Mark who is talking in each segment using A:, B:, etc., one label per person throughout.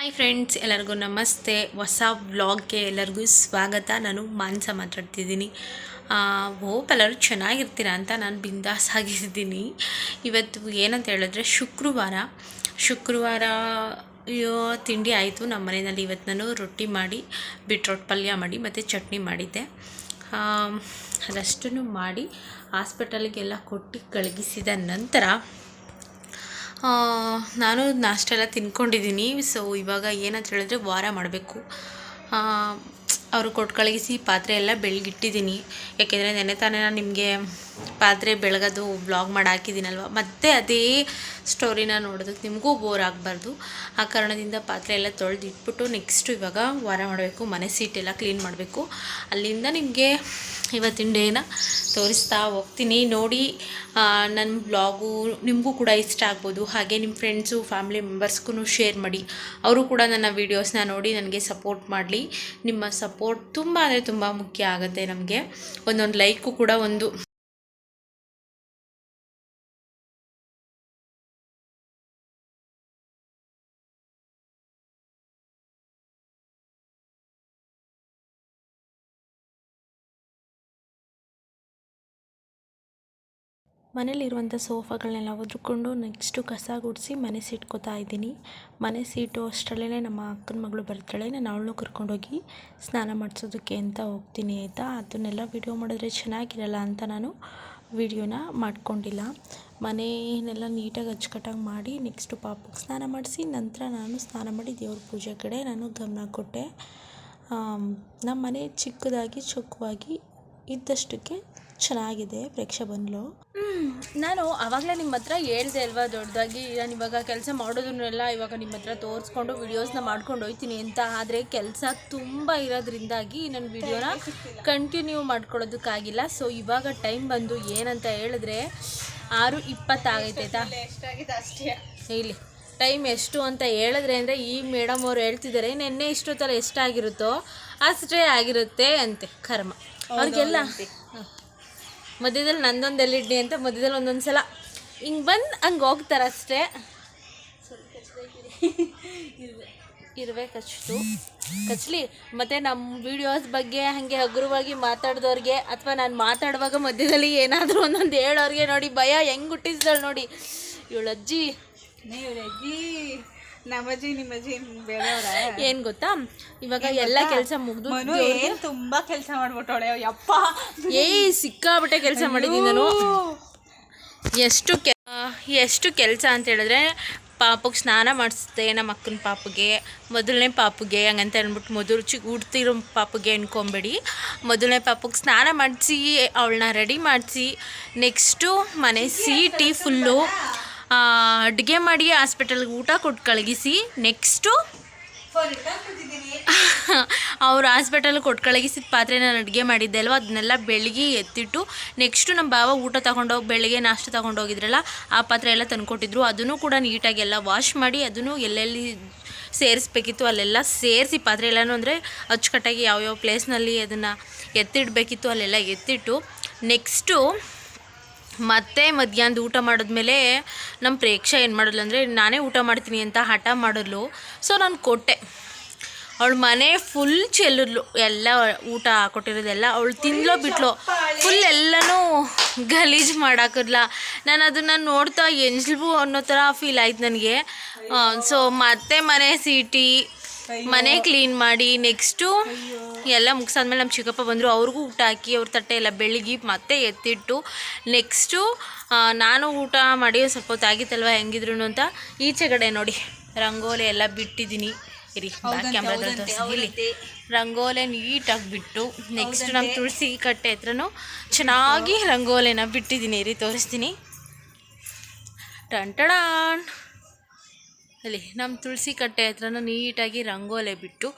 A: Hi friends ಎಲ್ಲರಿಗೂ ನಮಸ್ತೆ. ಹೊಸ ವ್ಲಾಗ್ಗೆ ಎಲ್ಲರಿಗೂ ಸ್ವಾಗತ. ನಾನು ಮಾನ್ಸ ಮಾತಾಡ್ತಿದ್ದೀನಿ. ಹೋಪ್ ಎಲ್ಲರೂ ಚೆನ್ನಾಗಿರ್ತೀರಾ ಅಂತ ನಾನು ಬಿಂದಾಸ್ ಆಗಿದ್ದೀನಿ. ಇವತ್ತು ಏನಂತ ಹೇಳಿದ್ರೆ ಶುಕ್ರವಾರ. ಶುಕ್ರವಾರ ತಿಂಡಿ ಆಯಿತು. ನಮ್ಮ ಮನೆಯಲ್ಲಿ ಇವತ್ತು ನಾನು ರೊಟ್ಟಿ ಮಾಡಿ ಬಿಟ್ರೋಟ್ ಪಲ್ಯ ಮಾಡಿ ಮತ್ತು ಚಟ್ನಿ ಮಾಡಿದ್ದೆ. ಅದಷ್ಟನ್ನು ಮಾಡಿ ಹಾಸ್ಪಿಟಲ್ಗೆಲ್ಲ ಕೊಟ್ಟು ಕಳಗಿಸಿದ ನಂತರ ನಾನು ನಾಷ್ಟ ಎಲ್ಲ ತಿನ್ಕೊಂಡಿದ್ದೀನಿ. ಸೊ ಇವಾಗ ಏನಂತ ಹೇಳಿದ್ರೆ ವಾರ ಮಾಡಬೇಕು. ಅವರು ಕೊಟ್ಟು ಕಳಗಿಸಿ ಪಾತ್ರೆ ಎಲ್ಲ ಬೆಳಗಿಟ್ಟಿದ್ದೀನಿ. ಯಾಕೆಂದರೆ ನೆನೆ ತಾನೇ ನಾನು ನಿಮಗೆ ಪಾತ್ರೆ ಬೆಳಗೋದು ಬ್ಲಾಗ್ ಮಾಡಿ ಹಾಕಿದ್ದೀನಲ್ವ? ಮತ್ತೆ ಅದೇ ಸ್ಟೋರಿನ ನೋಡೋದಕ್ಕೆ ನಿಮಗೂ ಬೋರ್ ಆಗಬಾರ್ದು. ಆ ಕಾರಣದಿಂದ ಪಾತ್ರೆ ಎಲ್ಲ ತೊಳೆದಿಟ್ಬಿಟ್ಟು ನೆಕ್ಸ್ಟು ಇವಾಗ ವಾರ ಮಾಡಬೇಕು. ಮನೆ ಸೀಟೆಲ್ಲ ಕ್ಲೀನ್ ಮಾಡಬೇಕು. ಅಲ್ಲಿಂದ ನಿಮಗೆ ಇವತ್ತಿನ ಡೇನ ತೋರಿಸ್ತಾ ಹೋಗ್ತೀನಿ. ನೋಡಿ ನನ್ನ ಬ್ಲಾಗು ನಿಮಗೂ ಕೂಡ ಇಷ್ಟ ಆಗ್ಬೋದು. ಹಾಗೆ ನಿಮ್ಮ ಫ್ರೆಂಡ್ಸು ಫ್ಯಾಮಿಲಿ ಮೆಂಬರ್ಸ್ಗೂ ಶೇರ್ ಮಾಡಿ. ಅವರು ಕೂಡ ನನ್ನ ವೀಡಿಯೋಸ್ನ ನೋಡಿ ನನಗೆ ಸಪೋರ್ಟ್ ಮಾಡಲಿ. ನಿಮ್ಮ ಸಪೋರ್ಟ್ ತುಂಬ ಅಂದರೆ ತುಂಬ ಮುಖ್ಯ ಆಗುತ್ತೆ ನಮಗೆ. ಒಂದೊಂದು ಲೈಕು ಕೂಡ ಒಂದು ಮನೇಲಿರುವಂಥ ಸೋಫಾಗಳನ್ನೆಲ್ಲ ಒದ್ರುಕೊಂಡು ನೆಕ್ಸ್ಟು ಕಸ ಗುಡಿಸಿ ಮನೆ ಸೀಟ್ಕೋತಾ ಇದ್ದೀನಿ. ಮನೆ ಸೀಟು ಅಷ್ಟರಲ್ಲೇ ನಮ್ಮ ಅಕ್ಕನ ಮಗಳು ಬರ್ತಾಳೆ. ನಾನು ಅವಳನ್ನೂ ಕರ್ಕೊಂಡೋಗಿ ಸ್ನಾನ ಮಾಡಿಸೋದಕ್ಕೆ ಅಂತ ಹೋಗ್ತೀನಿ ಆಯಿತಾ? ಅದನ್ನೆಲ್ಲ ವಿಡಿಯೋ ಮಾಡಿದ್ರೆ ಚೆನ್ನಾಗಿರಲ್ಲ ಅಂತ ನಾನು ವಿಡಿಯೋನ ಮಾಡ್ಕೊಂಡಿಲ್ಲ. ಮನೆಯನ್ನೆಲ್ಲ ನೀಟಾಗಿ ಅಚ್ಚುಕಟ್ಟಾಗಿ ಮಾಡಿ ನೆಕ್ಸ್ಟು ಪಾಪಕ್ಕೆ ಸ್ನಾನ ಮಾಡಿಸಿ ನಂತರ ನಾನು ಸ್ನಾನ ಮಾಡಿ ದೇವ್ರ ಪೂಜೆ ಕಡೆ ನಾನು ಗಮನ ಕೊಟ್ಟೆ. ನಮ್ಮ ಮನೆ ಚಿಕ್ಕದಾಗಿ, ಚೊಕ್ಕವಾಗಿ ಇದ್ದಷ್ಟಕ್ಕೆ ಚೆನ್ನಾಗಿದೆ ಪ್ರೇಕ್ಷ ಬಂದ್ಲು. ನಾನು ಆವಾಗಲೇ ನಿಮ್ಮ ಹತ್ರ ಹೇಳ್ದೆ ಅಲ್ವಾ ದೊಡ್ಡದಾಗಿ ನಾನು ಇವಾಗ ಕೆಲಸ ಮಾಡೋದನ್ನೆಲ್ಲ ಇವಾಗ ನಿಮ್ಮ ಹತ್ರ ತೋರಿಸ್ಕೊಂಡು ವಿಡಿಯೋಸ್ನ ಮಾಡ್ಕೊಂಡು ಹೋಗ್ತೀನಿ ಅಂತ. ಆದರೆ ಕೆಲಸ ತುಂಬ ಇರೋದ್ರಿಂದಾಗಿ ನನ್ನ ವಿಡಿಯೋನ ಕಂಟಿನ್ಯೂ ಮಾಡ್ಕೊಳ್ಳೋದಕ್ಕಾಗಿಲ್ಲ. ಸೊ ಇವಾಗ ಟೈಮ್ ಬಂದು ಏನಂತ ಹೇಳಿದ್ರೆ ಆರು ಇಪ್ಪತ್ತಾಗೈತೆ ಆಯ್ತಾ? ಇಲ್ಲಿ ಟೈಮ್ ಎಷ್ಟು ಅಂತ ಹೇಳಿದ್ರೆ ಅಂದರೆ ಈ ಮೇಡಮ್ ಅವ್ರು ಹೇಳ್ತಿದ್ದಾರೆ ನೆನ್ನೆ ಇಷ್ಟೊತ್ತಲ್ಲ ಎಷ್ಟಾಗಿರುತ್ತೋ ಅಷ್ಟೇ ಆಗಿರುತ್ತೆ ಅಂತೆ ಕರ್ಮ. ಅವ್ರಿಗೆಲ್ಲ. ಮಧ್ಯದಲ್ಲಿ ನಂದೊಂದು ಎಲ್ಲಿಡ್ಲಿ ಅಂತ ಮಧ್ಯದಲ್ಲಿ ಒಂದೊಂದು ಸಲ. ಹಿಂಗೆ ಬಂದು ಹಂಗೆ ಹೋಗ್ತಾರೆ ಅಷ್ಟೇ. ಇರಬೇಕಷ್ಟು ಕಚ್ಲಿ, ಮತ್ತು ನಮ್ಮ ವಿಡಿಯೋಸ್ ಬಗ್ಗೆ ಹಾಗೆ ಹಗುರವಾಗಿ ಮಾತಾಡಿದವ್ರಿಗೆ ಅಥವಾ ನಾನು ಮಾತಾಡುವಾಗ ಮಧ್ಯದಲ್ಲಿ ಏನಾದರೂ ಒಂದೊಂದು ಹೇಳೋರಿಗೆ ನೋಡಿ ಭಯ ಹೆಂಗೆ ಹುಟ್ಟಿಸ್ದಳು ನೋಡಿ. ಇವಳಜ್ಜಿ. ಅಜ್ಜಿ
B: ನಮ್ಮಜ್ಜಿ ನಿಮ್ಮಜ್ಜಿ ಬೇರೆಯವರ.
A: ಏನು ಗೊತ್ತಾ? ಇವಾಗ ಎಲ್ಲ ಕೆಲಸ ಮುಗಿದು
B: ಮನು ಏನ್ ತುಂಬಾ ಕೆಲಸ ಮಾಡ್ಬಿಟ್ಟವಳೆ. ಯಪ್ಪ.
A: ಏ ಸಿಕ್ಕಾಬಿಟ್ಟೆ ಕೆಲಸ ಮಾಡಿದೀನಿ ನಾನು ಎಷ್ಟು ಕೆ ಎಷ್ಟು ಕೆಲಸ ಅಂತ ಹೇಳಿದ್ರೆ ಪಾಪಗೆ ಸ್ನಾನ ಮಾಡಿಸ್ತೆ ನಮ್ಮ ಅಕ್ಕನ ಪಾಪಗೆ ಮೊದಲನೇ ಪಾಪಗೆ ಹಂಗಂತ ಅಂದ್ಬಿಟ್ಟು ಮೊದಲು ಚಿ ಹುಡ್ತಿರೋ ಪಾಪಗೆ ಅನ್ಕೊಂಬೇಡಿ. ಮೊದಲನೇ ಪಾಪಗೆ ಸ್ನಾನ ಮಾಡಿಸಿ ಅವಳನ್ನ ರೆಡಿ ಮಾಡಿಸಿ ನೆಕ್ಸ್ಟು ಮನೆ ಸೀಟಿ ಫುಲ್ಲು ಅಡುಗೆ ಮಾಡಿ ಹಾಸ್ಪಿಟಲ್ಗೆ ಊಟ ಕೊಟ್ಟು ಕಳಗಿಸಿ ನೆಕ್ಸ್ಟು ಅವ್ರು ಹಾಸ್ಪಿಟಲ್ಗೆ ಕೊಟ್ಟು ಕಳಗಿಸಿದ ಪಾತ್ರೆ ನಾನು ಅಡುಗೆ ಮಾಡಿದ್ದೆ ಅಲ್ವ? ಅದನ್ನೆಲ್ಲ ಬೆಳಗ್ಗೆ ಎತ್ತಿಟ್ಟು ನೆಕ್ಸ್ಟು ನಮ್ಮ ಬಾವ ಊಟ ತಗೊಂಡೋಗಿ ಬೆಳಗ್ಗೆ ನಾಷ್ಟ ತೊಗೊಂಡೋಗಿದ್ರಲ್ಲ ಆ ಪಾತ್ರೆ ಎಲ್ಲ ತಂದುಕೊಟ್ಟಿದ್ರು ಅದನ್ನು ಕೂಡ ನೀಟಾಗಿ ಎಲ್ಲ ವಾಶ್ ಮಾಡಿ ಅದನ್ನು ಎಲ್ಲೆಲ್ಲಿ ಸೇರಿಸ್ಬೇಕಿತ್ತು ಅಲ್ಲೆಲ್ಲ ಸೇರಿಸಿ ಪಾತ್ರೆ ಎಲ್ಲನೂ ಅಂದರೆ ಅಚ್ಚುಕಟ್ಟಾಗಿ ಯಾವ್ಯಾವ ಪ್ಲೇಸ್ನಲ್ಲಿ ಅದನ್ನು ಎತ್ತಿಡಬೇಕಿತ್ತು ಅಲ್ಲೆಲ್ಲ ಎತ್ತಿಟ್ಟು ನೆಕ್ಸ್ಟು ಮತ್ತೆ ಮಧ್ಯಾಹ್ನದ ಊಟ ಮಾಡಿದ್ಮೇಲೆ ನಮ್ಮ ಪ್ರೇಕ್ಷೆ ಏನು ಮಾಡಲ್ಲ ಅಂದರೆ, ನಾನೇ ಊಟ ಮಾಡ್ತೀನಿ ಅಂತ ಹಠ ಮಾಡಿದ್ಲು. ಸೊ ನಾನು ಕೊಟ್ಟೆ. ಅವಳ ಮನೆ ಫುಲ್ ಚೆಲ್ಲಿದ್ಲು. ಎಲ್ಲ ಊಟ ಕೊಟ್ಟಿರೋದೆಲ್ಲ ಅವಳು ತಿನ್ಲೋ ಬಿಟ್ಲೋ. ಫುಲ್ ಎಲ್ಲನೂ ಗಲೀಜು ಮಾಡಾಕಿದ್ಲ. ನಾನು ಅದನ್ನು ನೋಡ್ತಾ ಎಂಜಲ್ಬು ಅನ್ನೋ ಥರ ಫೀಲ್ ಆಯ್ತು ನನಗೆ. ಸೊ ಮತ್ತೆ ಮನೆ ಸೀಟಿ ಮನೆ ಕ್ಲೀನ್ ಮಾಡಿ ನೆಕ್ಸ್ಟು ಎಲ್ಲ ಮುಗಿಸಾದ್ಮೇಲೆ ನಮ್ಮ ಚಿಕ್ಕಪ್ಪ ಬಂದರು ಅವ್ರಿಗೂ ಊಟ ಹಾಕಿ ಅವ್ರ ತಟ್ಟೆ ಎಲ್ಲ ಬೆಳಗ್ಗೆ ಮತ್ತೆ ಎತ್ತಿಟ್ಟು ನೆಕ್ಸ್ಟು ನಾನು ಊಟ ಮಾಡಿ ಸ್ವಲ್ಪ ಹೊತ್ತು ಆಗಿತ್ತಲ್ವ ಹೆಂಗಿದ್ರು ಅಂತ ಈಚೆ ಕಡೆ ನೋಡಿ ರಂಗೋಲಿ ಎಲ್ಲ ಬಿಟ್ಟಿದ್ದೀನಿ. ಇರಿ ಕ್ಯಾಮ್ರಾದಲ್ಲಿ ಇಲ್ಲಿ ರಂಗೋಲೆ ನೀಟಾಗಿ ಬಿಟ್ಟು ನೆಕ್ಸ್ಟ್ ನಮ್ಮ ತುಳಸಿ ಕಟ್ಟೆ ಹತ್ರನೂ ಚೆನ್ನಾಗಿ ರಂಗೋಲೆನ ಬಿಟ್ಟಿದ್ದೀನಿ. ಇರಿ ತೋರಿಸ್ತೀನಿ. ಟಂಟಡಾನ್ ಅಲ್ಲಿ ನಮ್ಮ ತುಳಸಿ ಕಟ್ಟೆ ಹತ್ರನೂ ನೀಟಾಗಿ ರಂಗೋಲೆ ಬಿಟ್ಟು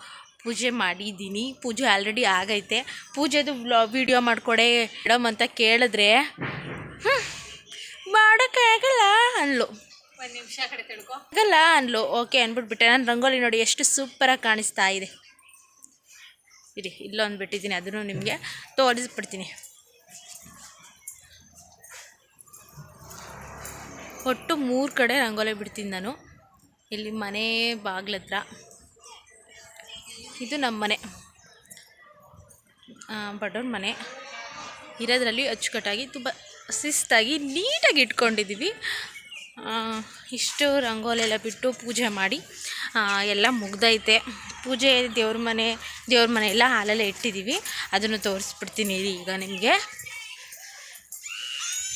A: ಪೂಜೆ ಮಾಡಿದ್ದೀನಿ. ಪೂಜೆ ಆಲ್ರೆಡಿ ಆಗೈತೆ. ಪೂಜೆದು ವ್ಲಾ ವಿಡಿಯೋ ಮಾಡಿಕೊಡೆ ಮೇಡಮ್ ಅಂತ ಕೇಳಿದ್ರೆ ಮಾಡೋಕ್ಕಾಗಲ್ಲ ಅನ್ಲು
B: ಒಂದು ನಿಮಿಷ ಕಡೆ ತಿಳ್ಕೊ.
A: ಆಗಲ್ಲ ಅನ್ಲು ಓಕೆ ಅಂದ್ಬಿಟ್ಬಿಟ್ಟೆ. ನಾನು ರಂಗೋಲಿ ನೋಡಿ ಎಷ್ಟು ಸೂಪರಾಗಿ ಕಾಣಿಸ್ತಾ ಇದೆ. ಇರಿ ಇಲ್ಲೊಂದು ಬಿಟ್ಟಿದ್ದೀನಿ. ಅದನ್ನು ನಿಮಗೆ ತೋರಿಸ್ಬಿಡ್ತೀನಿ. ಒಟ್ಟು ಮೂರು ಕಡೆ ರಂಗೋಲಿ ಬಿಡ್ತೀನಿ ನಾನು. ಇಲ್ಲಿ ಮನೆ ಬಾಗ್ಲತ್ರ ಇದು ನಮ್ಮ ಮನೆ. ಬಡವ್ರ ಮನೆ. ಇರೋದ್ರಲ್ಲಿ ಅಚ್ಚುಕಟ್ಟಾಗಿ ತುಂಬ ಶಿಸ್ತಾಗಿ ನೀಟಾಗಿ ಇಟ್ಕೊಂಡಿದ್ದೀವಿ ಇಷ್ಟು ರಂಗೋಲೆಲ್ಲ ಬಿಟ್ಟು ಪೂಜೆ ಮಾಡಿ ಎಲ್ಲ ಮುಗ್ದೈತೆ. ಪೂಜೆ ದೇವ್ರ ಮನೆ ದೇವ್ರ ಮನೆ ಎಲ್ಲ ಹಾಲೆಲ್ಲ ಇಟ್ಟಿದ್ದೀವಿ ಅದನ್ನು ತೋರಿಸ್ಬಿಡ್ತೀನಿ ಈಗ ನಿಮಗೆ.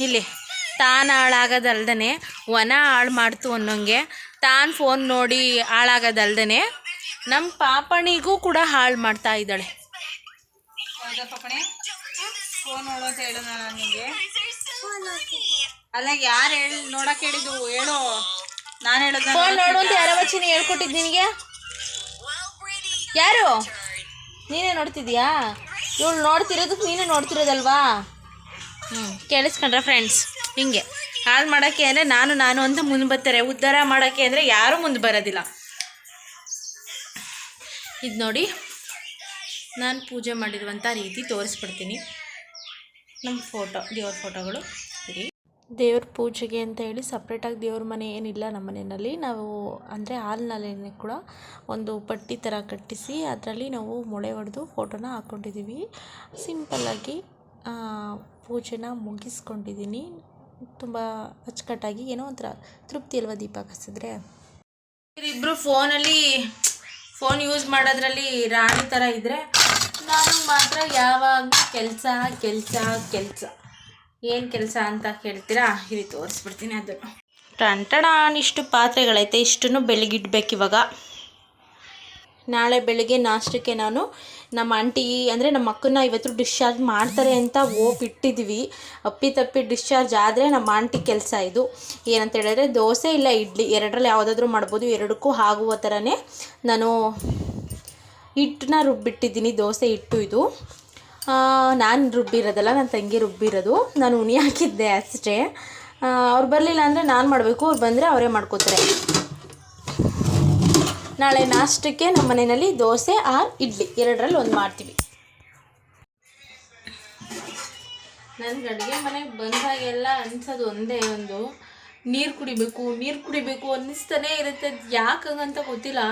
A: ಇಲ್ಲಿ ತಾನು ಹಾಳಾಗೋದಲ್ದೇ ವನ ಹಾಳು ಮಾಡ್ತು ಅನ್ನೋಂಗೆ ತಾನು ಫೋನ್ ನೋಡಿ ಹಾಳಾಗೋದಲ್ದೇ ನಮ್ಮ ಪಾಪಣಿಗೂ ಕೂಡ ಹಾಳು ಮಾಡ್ತಾ ಇದ್ದಾಳೆ.
B: ಅಲ್ಲ ಯಾರು ಹೇಳಿ ನೋಡಕ್ ಹೇಳಿದ್ದು ಹೇಳು. ನಾನು ಹೇಳೋದು
A: ಫೋನ್ ನೋಡು ಅಂತ ಯಾರ ವಚನ ಹೇಳ್ಕೊಟ್ಟಿದ್ದು ನಿನಗೆ? ಯಾರು? ನೀನೇ ನೋಡ್ತಿದ್ಯಾ ಇವಳು ನೋಡ್ತಿರೋದಕ್ಕೆ ನೀನೇ ನೋಡ್ತಿರೋದಲ್ವಾ? ಹ್ಞೂ ಕೇಳಿಸ್ಕೊಂಡ್ರೆ ಫ್ರೆಂಡ್ಸ್ ಹಿಂಗೆ. ಹಾಳು ಮಾಡೋಕ್ಕೆ ಅಂದರೆ ನಾನು ನಾನು ಅಂತ ಮುಂದೆ ಬರ್ತಾರೆ. ಉದ್ಧಾರ ಮಾಡೋಕ್ಕೆ ಅಂದರೆ ಯಾರೂ ಮುಂದೆ ಬರೋದಿಲ್ಲ. ಇದು ನೋಡಿ. ನಾನು ಪೂಜೆ ಮಾಡಿರುವಂಥ ರೀತಿ ತೋರಿಸ್ಬಿಡ್ತೀನಿ. ನಮ್ಮ ಫೋಟೋ ದೇವ್ರ ಫೋಟೋಗಳು ಇರಿ. ದೇವ್ರ ಪೂಜೆಗೆ ಅಂತ ಹೇಳಿ ಸಪ್ರೇಟಾಗಿ ದೇವ್ರ ಮನೆ ಏನಿಲ್ಲ ನಮ್ಮ ಮನೆಯಲ್ಲಿ. ನಾವು ಅಂದರೆ ಹಾಲ್ನಲ್ಲಿ ಕೂಡ ಒಂದು ಪಟ್ಟಿ ಥರ ಕಟ್ಟಿಸಿ ಅದರಲ್ಲಿ ನಾವು ಮೊಳೆ ಹೊಡೆದು ಫೋಟೋನ ಹಾಕ್ಕೊಂಡಿದ್ದೀವಿ ಸಿಂಪಲ್ಲಾಗಿ ಪೂಜೆನ ಮುಗಿಸ್ಕೊಂಡಿದ್ದೀನಿ. ತುಂಬ ಅಚ್ಚುಕಟ್ಟಾಗಿ ಏನೋ ಒಂಥರ ತೃಪ್ತಿ ಅಲ್ವಾ ದೀಪ ಹಚ್ಚಿದ್ರೆ ಇಬ್ಬರು ಫೋನಲ್ಲಿ ಫೋನ್ ಯೂಸ್ ಮಾಡೋದ್ರಲ್ಲಿ ರಾಣಿ ಥರ ಇದ್ದರೆ ನಾನು ಮಾತ್ರ ಯಾವಾಗ ಕೆಲಸ ಕೆಲಸ ಕೆಲಸ. ಏನು ಕೆಲಸ ಅಂತ ಕೇಳ್ತೀರಾ ಇಲ್ಲಿ ತೋರಿಸ್ಬಿಡ್ತೀನಿ ಅದನ್ನು. ಟಂಟಣ ಇಷ್ಟು ಪಾತ್ರೆಗಳೈತೆ ಇಷ್ಟನ್ನು ಇಡ್ಬೇಕು ಇವಾಗ. ನಾಳೆ ಬೆಳಿಗ್ಗೆ ನಾಷ್ಟಕ್ಕೆ ನಾನು ನಮ್ಮ ಆಂಟಿ, ಅಂದರೆ ನಮ್ಮ ಅಕ್ಕನ ಇವತ್ತು ಡಿಸ್ಚಾರ್ಜ್ ಮಾಡ್ತಾರೆ ಅಂತ ಓಪ್ ಇಟ್ಟಿದ್ವಿ ಅಪ್ಪಿ ತಪ್ಪಿ ಡಿಸ್ಚಾರ್ಜ್ ಆದರೆ ನಮ್ಮ ಆಂಟಿ ಕೆಲಸ ಇದು. ಏನಂತ ಹೇಳಿದ್ರೆ ದೋಸೆ ಇಲ್ಲ, ಇಡ್ಲಿ. ಎರಡರಲ್ಲಿ ಯಾವುದಾದ್ರೂ ಮಾಡ್ಬೋದು. ಎರಡಕ್ಕೂ ಆಗುವ ಥರನೇ ನಾನು ಹಿಟ್ಟನ್ನ ರುಬ್ಬಿಟ್ಟಿದ್ದೀನಿ. ದೋಸೆ ಹಿಟ್ಟು ಇದು. ನಾನು ರುಬ್ಬಿರೋದಲ್ಲ ನನ್ನ ತಂಗಿ ರುಬ್ಬಿರೋದು. ನಾನು ಉನಿ ಹಾಕಿದ್ದೆ ಅಷ್ಟೇ. ಅವ್ರು ಬರಲಿಲ್ಲ ಅಂದರೆ ನಾನು ಮಾಡಬೇಕು. ಅವ್ರು ಬಂದರೆ ಅವರೇ ಮಾಡ್ಕೋತಾರೆ. ನಾಳೆ ನಾಷ್ಟಕ್ಕೆ ನಮ್ಮ ಮನೆಯಲ್ಲಿ ದೋಸೆ ಆರ್ ಇಡ್ಲಿ. ಎರಡರಲ್ಲಿ ಒಂದು ಮಾಡ್ತೀವಿ. ನನಗೆ ಅಡುಗೆ ಮನೆಗೆ ಬಂದಾಗೆಲ್ಲ ಅನ್ಸೋದು ಒಂದೇ ಒಂದು. ನೀರು ಕುಡಿಬೇಕು ನೀರು ಕುಡಿಬೇಕು ಅನ್ನಿಸ್ತಾನೆ ಇರುತ್ತೆ. ಯಾಕೆ ಹಂಗಂತ ಗೊತ್ತಿಲ್ಲ.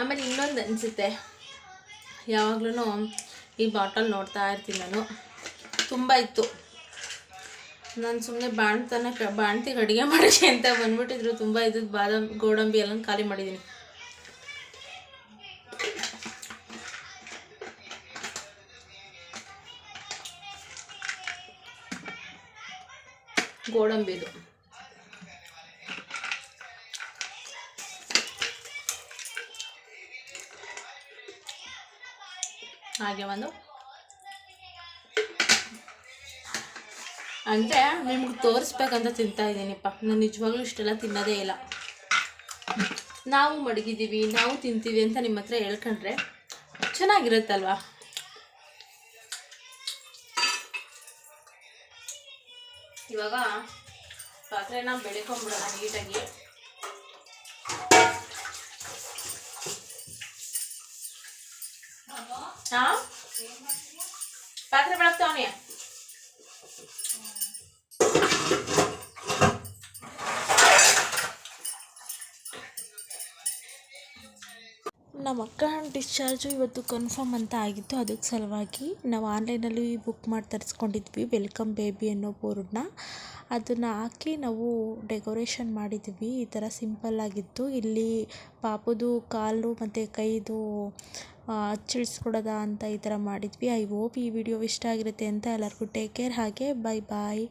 A: ಆಮೇಲೆ ಇನ್ನೊಂದು ಅನಿಸುತ್ತೆ. ಯಾವಾಗ್ಲೂ ಈ ಬಾಟಲ್ ನೋಡ್ತಾ ಇರ್ತೀನಿ ನಾನು. ತುಂಬ ಇತ್ತು. ನಾನು ಸುಮ್ಮನೆ ಬಾಣ್ತನ ಬಾಣ್ತಿಗೆ ಅಡುಗೆ ಮಾಡಿದೆ ಅಂತ ಬಂದ್ಬಿಟ್ಟಿದ್ರು. ತುಂಬ ಇದ್ದದ್ದು ಬಾದಾಮಿ, ಗೋಡಂಬಿ ಎಲ್ಲ ಖಾಲಿ ಮಾಡಿದ್ದೀನಿ ಗೋಡಂಬಿದು. ಹಾಗೆ ಒಂದು. ಅಂದರೆ ನಿಮ್ಗೆ ತೋರಿಸ್ಬೇಕಂತ ತಿಂತಾ ಇದ್ದೀನಿಪ್ಪ. ನಾನು ನಿಜವಾಗ್ಲೂ ಇಷ್ಟೆಲ್ಲ ತಿನ್ನೋದೇ ಇಲ್ಲ. ನಾವು ಮಡಗಿದ್ದೀವಿ, ನಾವು ತಿಂತೀವಿ ಅಂತ ನಿಮ್ಮ ಹತ್ರ ಹೇಳ್ಕೊಂಡ್ರೆ ಚೆನ್ನಾಗಿರುತ್ತಲ್ವಾ? ಇವಾಗ ಪಾತ್ರೆನ ಬೆಳ್ಕೊಂಬಿಡೋಣ ನೀಟಾಗಿ. ಹಾಂ? ಪಾತ್ರೆ ಬೆಳಗ್ತಾವನಿ ನಮ್ಮ ಅಕ್ಕ ಡಿಸ್ಚಾರ್ಜು ಇವತ್ತು ಕನ್ಫರ್ಮ್ ಅಂತ ಆಗಿತ್ತು. ಅದಕ್ಕೆ ಸಲುವಾಗಿ ನಾವು ಆನ್ಲೈನಲ್ಲಿ ಬುಕ್ ಮಾಡಿ ತರಿಸ್ಕೊಂಡಿದ್ವಿ. ವೆಲ್ಕಮ್ ಬೇಬಿ ಅನ್ನೋ ಬೋರ್ಡನ್ನ ಅದನ್ನು ಹಾಕಿ ನಾವು ಡೆಕೋರೇಷನ್ ಮಾಡಿದ್ವಿ. ಈ ಥರ ಸಿಂಪಲ್ಲಾಗಿತ್ತು ಇಲ್ಲಿ ಪಾಪದು ಕಾಲು ಮತ್ತು ಕೈದು ಅಚ್ಚಿಳಿಸ್ಕೊಡೋದ ಅಂತ ಈ ಥರ ಮಾಡಿದ್ವಿ. ಐ ಹೋಪ್ ಈ ವಿಡಿಯೋ ಇಷ್ಟ ಆಗಿರುತ್ತೆ ಅಂತ ಎಲ್ಲರಿಗೂ ಟೇಕ್ ಕೇರ್ ಹಾಗೆ ಬೈ ಬಾಯ್